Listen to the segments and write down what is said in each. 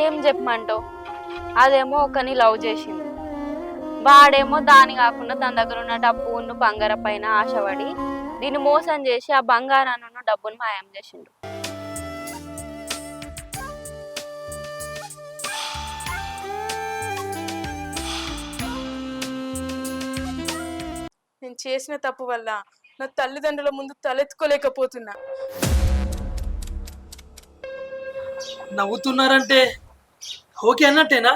ఏం చెప్పమంటావు? అదేమో ఒకని లవ్ చేసింది. వాడేమో దాని కాకుండా తన దగ్గర ఉన్న డబ్బును బంగారం పైన ఆశపడి దీన్ని మోసం చేసి ఆ బంగారాన్ని ఉన్న డబ్బును మాయం చేసిండు. నేను చేసిన తప్పు వల్ల నా తల్లిదండ్రుల ముందు తలెత్తుకోలేకపోతున్నా. నవ్వుతున్నారంటే ఓకే అన్నట్టేనా?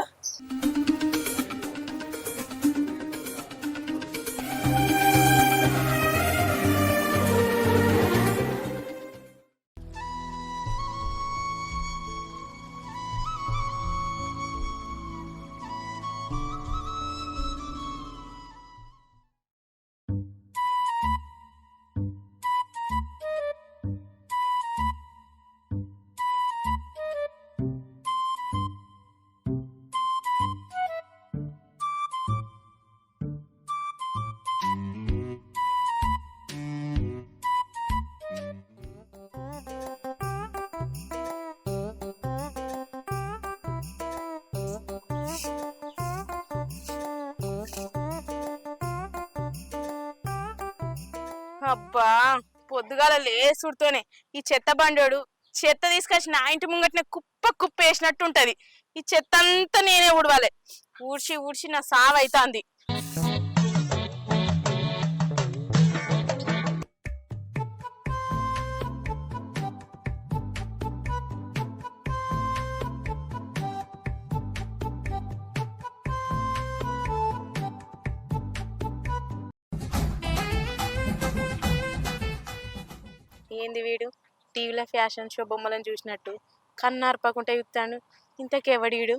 అబ్బా పొద్దుగాల లేసుడుతోనే ఈ చెత్త బండోడు చెత్త తీసుకొచ్చి నా ఇంటి ముంగటనే కుప్ప కుప్ప వేసినట్టు ఉంటది ఈ చెత్త అంతా నేనే ఊడవాలి. ఊడ్చి ఊడ్చి నా సావు అవుతాంది ఏంది వీడు? టీవీలో ఫ్యాషన్ షో బొమ్మలను చూసినట్టు. కన్నార్పకుంటే చూస్తాను ఇంతకెవడీడు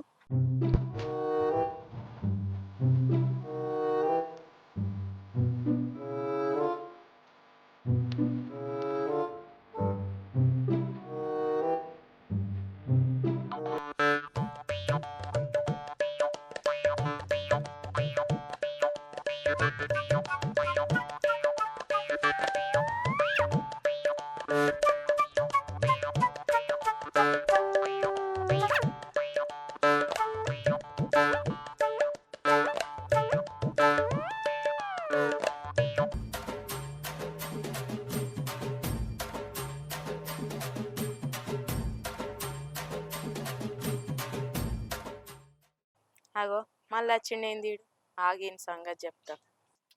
అగో మళ్ళీ వచ్చిండేంది ఆగిన సంగతి చెప్తా.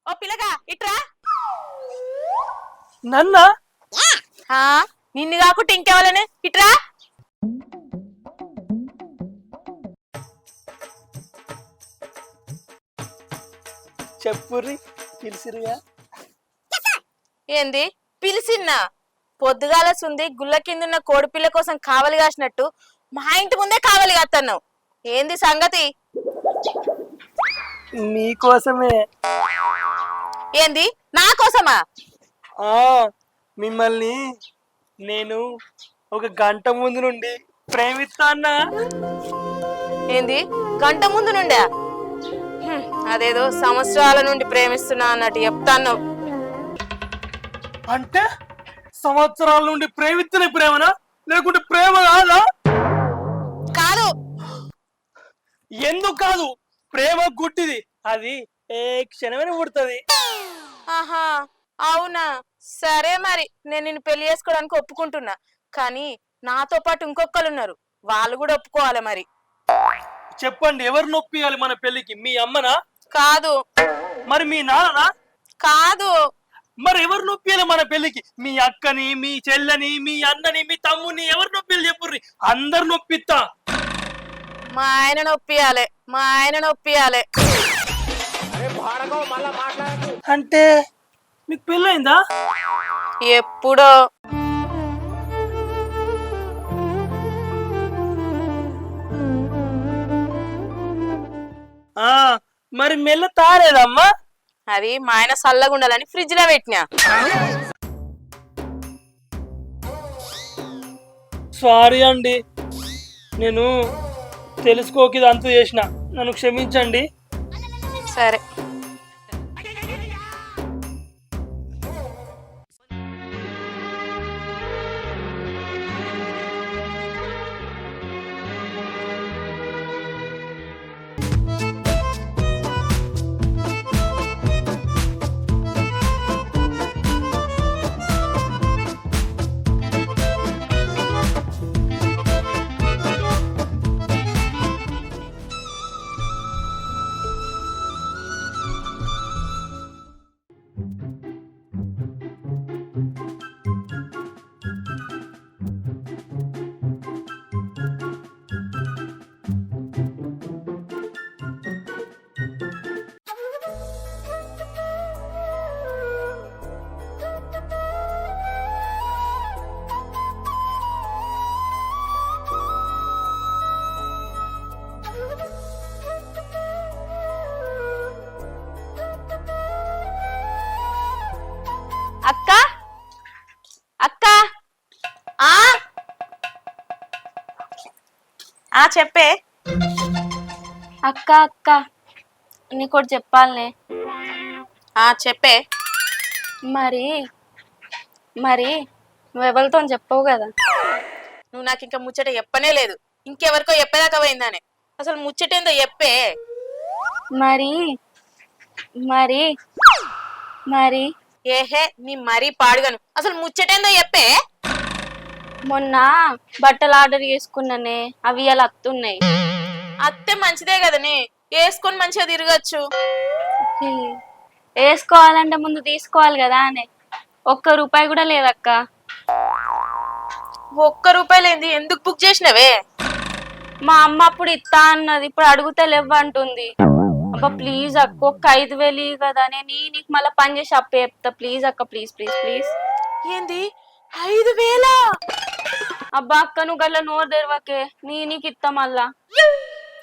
ఓ పిల్లగా ఇట్రా! నన్న? హా నిన్ను కాకుండా ఇంకెవరనే ఇట్రా? చెప్పుర్రి పిలిసిరుగా ఏంది? పిలిచిన్నా పొద్దుగాల సుంది గుల్ల కిందున్న కోడిపిల్ల కోసం కావలి కాసినట్టు మా ఇంటి ముందే కావలి కాస్తున్నావు ఏంది సంగతి? మీకోసమే. ఏంది? నా కోసమా? ఆ మిమ్మల్ని నేను ఒక గంట ముందు నుండి ప్రేమిస్తానా? ఏంది? గంట ముందు నుండా? హ్మ్, అదేదో సంవత్సరాల నుండి ప్రేమిస్తున్నా అన్నట్టు చెప్తాను అంటే సంవత్సరాల నుండి ప్రేమిస్తున్న ప్రేమనా? లేకుంటే ప్రేమ కాదా? కాదు. ఎందుకు కాదు? ప్రేమ గుడ్డిది. అది ఏ క్షణమైన పుడుతుంది. ఆహా. అవునా? సరే మరి నేను నిన్ను పెళ్ళి చేసుకోవడానికి ఒప్పుకుంటున్నా. కానీ నాతో పాటు ఇంకొకరు ఉన్నారు. వాళ్ళు కూడా ఒప్పుకోవాలి మరి. చెప్పండి ఎవరు నొప్పియాలి మన పెళ్ళికి? మీ అమ్మనా? కాదు. మరి మీ నాన్ననా? కాదు. మరి ఎవరు నొప్పియాలి మన పెళ్ళికి? మీ అక్కని మీ చెల్లని మీ అన్నని మీ తమ్ముని ఎవరు నొప్పియాలి చెప్పుర్రి? అందరు నొప్పిస్తా. మా ఆయన నొప్పియాలే మా ఆయన నొప్పియాలే. అంటే మీకు పెళ్ళైందా ఎప్పుడో. ఆ మరి మెల్ల తారేదమ్మా? అది మా ఆయన చల్లగా ఉండాలని ఫ్రిడ్జ్లో పెట్టినా. సారీ అండి. నేను తెలుసుకోక ఇది అంతు చేసిన. నన్ను క్షమించండి. సరే. అక్క అక్క. నీకోటి చెప్పాలనే ఆ చెప్పే. మరి మరి నువ్వు ఎవరితో చెప్పవు కదా. నువ్వు నాకు ఇంకా ముచ్చట చెప్పనే లేదు. ఇంకెవరికో చెప్పేదాకా పోయిందానే. అసలు ముచ్చటేందో చెప్పే. మరి మరి మరి. ఏహే నీ మరీ పాడుగాను. అసలు ముచ్చటేందో చెప్పే. మొన్న బట్టలు ఆర్డర్ చేసుకున్నానే అవి అలా అత్తున్నాయి. అత్తే మంచిదే కదనే వేసుకొని మంచిగా తిరగచ్చు. వేసుకోవాలంటే ముందు తీసుకోవాలి కదా అని. ఒక్క రూపాయి కూడా లేదక్క. ఒక్క రూపాయలు ఏంది ఎందుకు బుక్ చేసినవే? మా అమ్మ అప్పుడు ఇత్తా అన్నది ఇప్పుడు అడిగితే లేవంటుంది అబ్బా ప్లీజ్ అక్క ఒక్క ఐదు వేలు కదా నేను నీకు మళ్ళీ పని చేసి అప్ప చెప్తా. ప్లీజ్ అక్క ప్లీజ్ ప్లీజ్ ప్లీజ్ ఏంది? ఐదు వేల? అబ్బా అక్క నువ్వు గట్ల నోరు తెరవకే. నీ నీకు ఇస్తా మళ్ళా.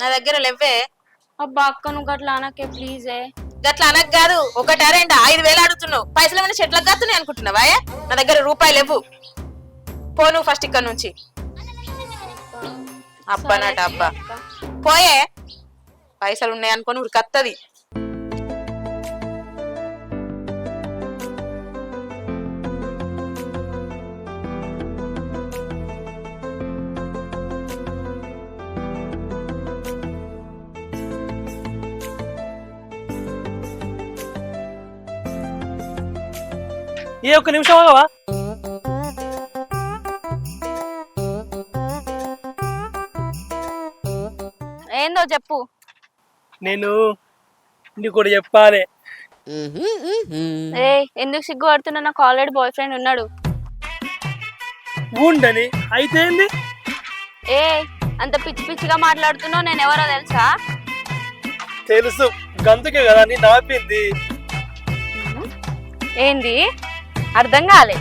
నా దగ్గర లేవే. అబ్బా అక్క నువ్వు గట్ల అనకే ప్లీజే గట్ల అనకు కాదు. ఒకటి రెండు ఐదు వేలు అడుగుతున్నావు. పైసలు ఏమైనా చెట్లకు కాస్తున్నాయి అనుకుంటున్నావా? నా దగ్గర రూపాయలు లేవు. పో నువ్వు ఫస్ట్ ఇక్కడ నుంచి. అబ్బనట అబ్బా పోయే. పైసలు ఉన్నాయి అనుకొని ఉరికత్తది. ఏ ఒక్క నిమిషం ఆగవా? ఏందో చెప్పు. నేను నీకు కూడా చెప్పాలి. ఏ ఎందుకు సిగ్గుపడుతున్నా నాకు ఆల్రెడీ బాయ్ ఫ్రెండ్ ఉన్నాడు. ఉండని అయితే ఏంది? ఏ అంత పిచ్చి పిచ్చిగా మాట్లాడుతున్నావు నేను ఎవరో తెలుసా? తెలుసు. గంతుకే కదా నీ నాపింది ఏంది? అర్థం కాలే.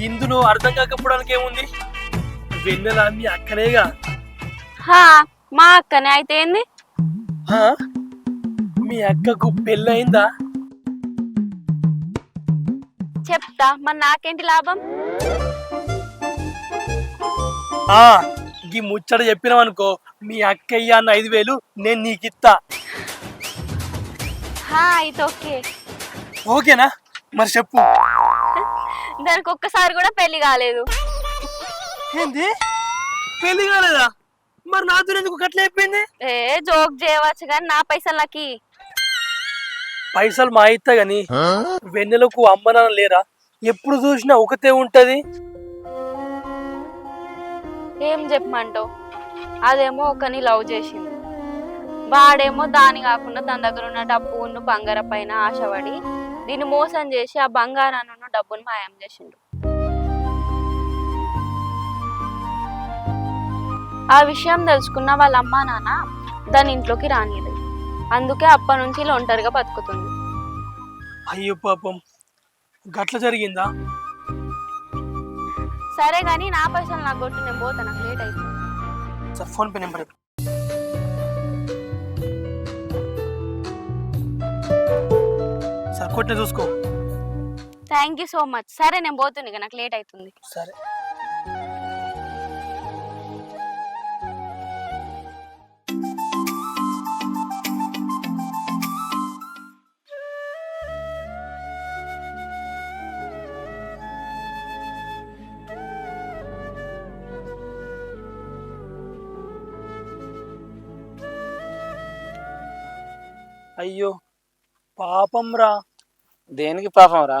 ఇందులో అర్థం కాకపోవడానికి ఏముంది? వెన్నెల మీ అక్కనేగా. హా మా అక్కనే అయితే ఏంది? హా? మీ అక్కకు పెళ్ళయిందా? చెప్తా మరి నాకేంటి లాభం? ఆ ఈ ముచ్చట చెప్పినావు అనుకో మీ అక్కయ్య అన్న ఐదు వేలు నేను నీకు ఇస్తా హా అయితే ఓకే ఓకేనా? మరి చెప్పు. దానికి ఒక్కసారి కూడా పెళ్ళి కాలేదు. ఏంది? పెళ్ళి కాలేదా? మరి నాతో ఎందుకు గట్ల అయిపోయింది? ఏ జోక్ చేయవచ్చు కానీ నా పైసలు నాకు. పైసలు మా ఇస్తా గాని వెన్నెలకు అమ్మ నాన్న లేరా? ఎప్పుడు చూసినా ఒకతే ఉంటది. ఏం చెప్పమంటావు? అదేమో ఒకని లవ్ చేసింది. వాడేమో దాని కాకుండా తన దగ్గర ఉన్న డబ్బును బంగారం పైన ఆశపడి దీన్ని మోసం చేసి ఆ బంగారాన్ని డబ్బును మాయం చేసిండు. ఆ విషయం తెలుసుకున్న వాళ్ళ అమ్మా నాన్న దాని ఇంట్లోకి రానియలేదు అందుకే అప్పటి నుంచి ఇలా ఒంటరిగా బతుకుతుంది. అయ్యో పాపం. గట్ల జరిగిందా? సరే కానీ నా పైసలు నాకు కొట్టు నేను పోతా నాకు లేట్ అవుతుంది సార్ ఫోన్ పే నెంబర్ కొట్టిన చూసుకో. థ్యాంక్ యూ సో మచ్ సరే నేను పోతుంది ఇక నాకు లేట్ అవుతుంది. సరే. అయ్యో పాపం రా. దేనికి పాపం రా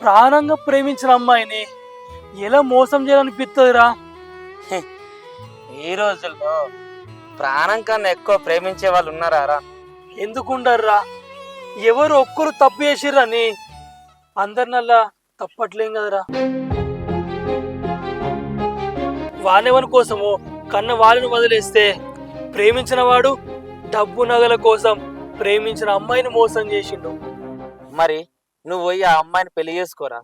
ప్రాణంగా ప్రేమించిన అమ్మాయిని ఎలా మోసం చేయాలనిపిస్తుందిరా? ఈ రోజుల్లో ప్రాణం కన్నా ఎక్కువ ప్రేమించే వాళ్ళు ఉన్నారా రా ఎందుకుండర్రా? ఎవరు ఒక్కరు తప్పు చేసిర్రని అందరినల్లా తప్పట్లేం కదరా? వాళ్ళెవరి కోసము కన్న వాళ్ళని వదిలేస్తే ప్రేమించిన వాడు డబ్బు నగల కోసం ప్రేమించిన అమ్మాయిని మోసం చేసిండు. మరి నువ్వు పోయి ఆ అమ్మాయిని పెళ్ళి చేసుకోరా?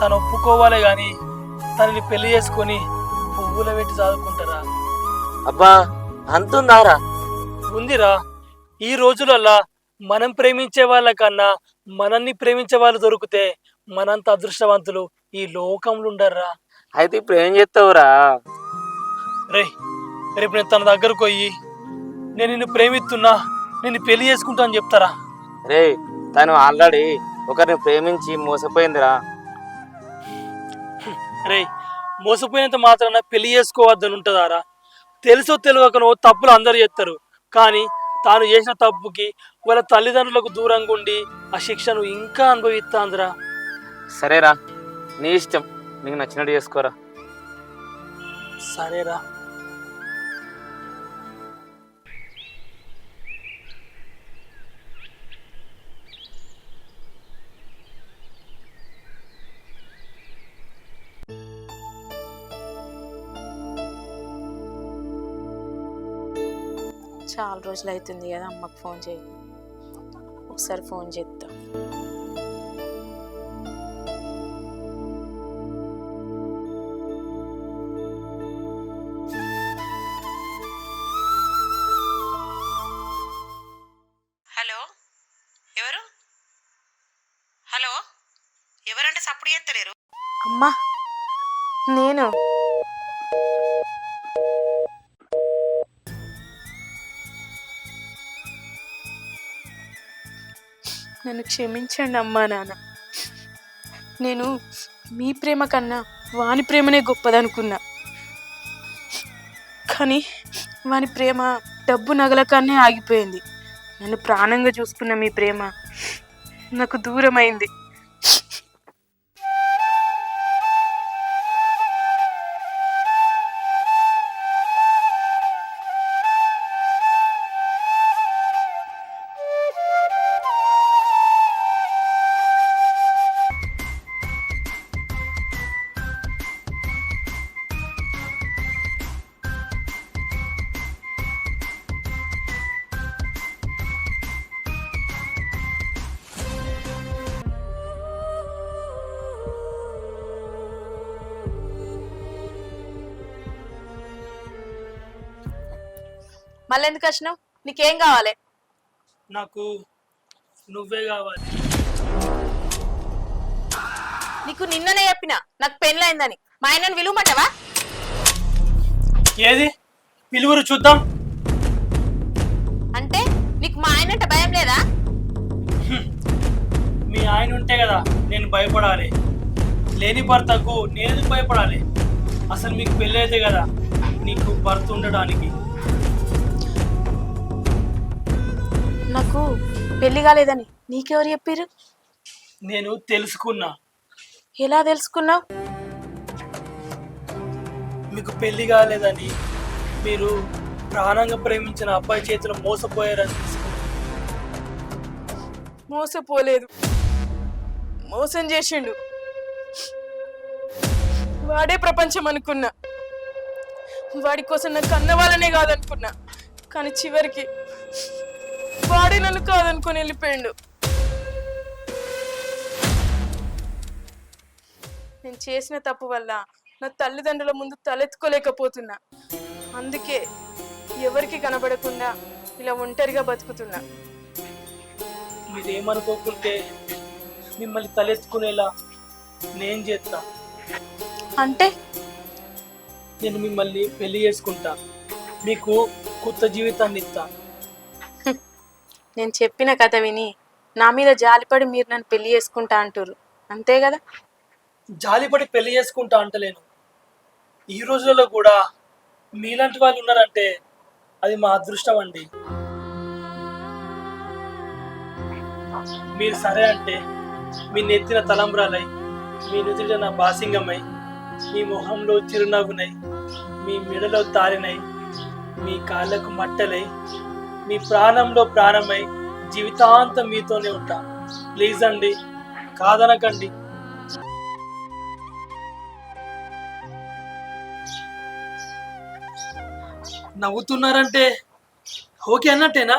తను ఒప్పుకోవాలి గాని తనని పెళ్ళి చేసుకొని పువ్వుల పెట్టి చదువుకుంటారా అబ్బా అంతుందారా? ఉందిరా. ఈ రోజులల్లా మనం ప్రేమించే వాళ్ళకన్నా మనల్ని ప్రేమించే వాళ్ళు దొరికితే మనంత అదృష్టవంతులు ఈ లోకంలో ఉండర్రా. అయితే ఇప్పుడు ఏం చేస్తావురా? రే రేపు నేను తన దగ్గరకు పోయి నేను నిన్ను ప్రేమిస్తున్నా నిన్ను పెళ్ళి చేసుకుంటా అని చెప్తారా? రే తను ఆల్రెడీ ఒకరిని ప్రేమించి మోసపోయిందిరా. రే మోసపోయినంత మాత్రాన పెళ్ళి చేసుకోవద్దని ఉంటుందారా? తెలుసో తెలియకనో తప్పులు అందరు చేస్తారు. కానీ తాను చేసిన తప్పుకి వాళ్ళ తల్లిదండ్రులకు దూరంగా ఉండి ఆ శిక్షను ఇంకా అనుభవిస్తాందిరా. సరేరా నీ ఇష్టం. నీకు నచ్చినట్టు చేసుకోరా. సరేరా. చాలా రోజులు అవుతుంది కదా అమ్మకి ఫోన్ చేయి. ఒకసారి ఫోన్ చేద్దాం. నన్ను క్షమించండి అమ్మా నాన్న. నేను మీ ప్రేమ కన్నా వాని ప్రేమనే గొప్పదనుకున్నా. కానీ వాని ప్రేమ డబ్బు నగల ఆగిపోయింది. నన్ను ప్రాణంగా చూసుకున్న మీ ప్రేమ నాకు దూరమైంది. మళ్ళీ ఎందుకు వచ్చినావు? నీకేం కావాలి? నాకు నువ్వే కావాలి. నీకు నిన్ననే చెప్పిన నాకు పెళ్ళైందని మా ఆయనను విలువమంటావా ఏది? పిలువురు చూద్దాం. అంటే నీకు మా ఆయన అంటే భయం లేదా? మీ ఆయన ఉంటే కదా నేను భయపడాలి. లేని భర్తకు నేను భయపడాలి? అసలు మీకు పెళ్ళి అయితే కదా నీకు భర్త ఉండడానికి. పెళ్ళి కాలేదని నీకెవరు చెప్పారు నేను తెలుసుకున్నా. ఎలా తెలుసుకున్నావు? మీకు పెళ్ళి కాలేదని మీరు ప్రాణంగా ప్రేమించిన అబ్బాయి చేతిలో మోసపోయారని మోసపోలేదు. మోసం చేసిండు. వాడే ప్రపంచం అనుకున్నా. వాడి కోసం నాకు కన్న వాళ్ళనే కాదనుకున్నా. కానీ చివరికి వాడే నన్ను కాదనుకొని వెళ్ళిపోయిండు. నేను చేసిన తప్పు వల్ల నా తల్లిదండ్రుల ముందు తలెత్తుకోలేకపోతున్నా. అందుకే ఎవరికి కనబడకుండా ఇలా ఒంటరిగా బతుకుతున్నా. మీరేమనుకోకుంటే మిమ్మల్ని తలెత్తుకునేలా నేను చేస్తా అంటే? నేను మిమ్మల్ని పెళ్ళి చేసుకుంటా. మీకు కొత్త జీవితాన్ని ఇస్తా. నేను చెప్పిన కథ విని నా మీద జాలిపడి మీరు నన్ను పెళ్ళి చేసుకుంటా అంటారు అంతే కదా? జాలిపడి పెళ్ళి చేసుకుంటా అంటలేను. ఈ రోజులలో కూడా మీలాంటి వాళ్ళు ఉన్నారంటే అది మా అదృష్టం అండి. మీరు సరే అంటే మీ నెత్తిన తలంబ్రాలై మీ నుదిట నా బాసింగమై మీ మొహంలో చిరునవ్వునై మీ మెడలో తారినై మీ కాళ్ళకు మట్టలై మీ ప్రాణంలో ప్రాణమై జీవితాంతం మీతోనే ఉంటా. ప్లీజ్ అండి కాదనకండి. నవ్వుతున్నారంటే ఓకే అన్నట్టేనా?